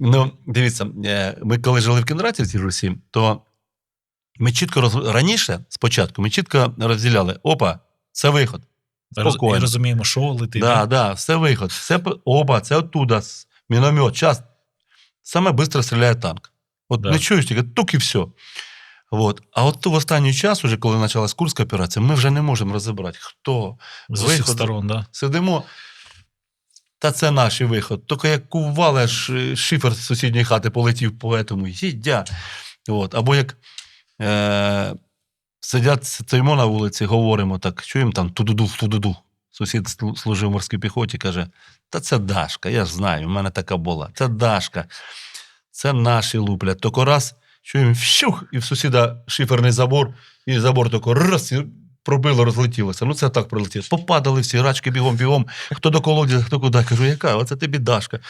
Ну, дивіться, е, ми коли жили в Кінраті в цій Русі, то ми чітко роз... раніше, спочатку, ми чітко розділяли: опа, це виход. Спокійно. І розуміємо, що летить. Да, да, все виход. Все, опа, це оттуда, міномет, час. Саме швидко стріляє танк. От Да. не чуєш тільки тук і все. От. А от в останній час, уже коли почалась Курська операція, ми вже не можемо розібрати, хто. З усіх сторон, да. Сидимо. Та це наш виход. Тільки як кували, е, шифер з сусідньої хати полетів по этому, їдя. От. Або як е, сидять, стоїмо на вулиці, говоримо так, чуємо там тудуду, тудуду. Сусід служив в морській піхоті, каже: Та це Дашка, я ж знаю, в мене така була. Це Дашка. Це наші луплять. Тільки раз чуємо вщух, і в сусіда шиферний забор, і забор тако раз, і пробило, розлетілося. Ну це так прилетіло. Попадали всі, рачки бігом, бігом. Хто до колодязя, хто куди. Кажу, яка? Оце тобі Дашка.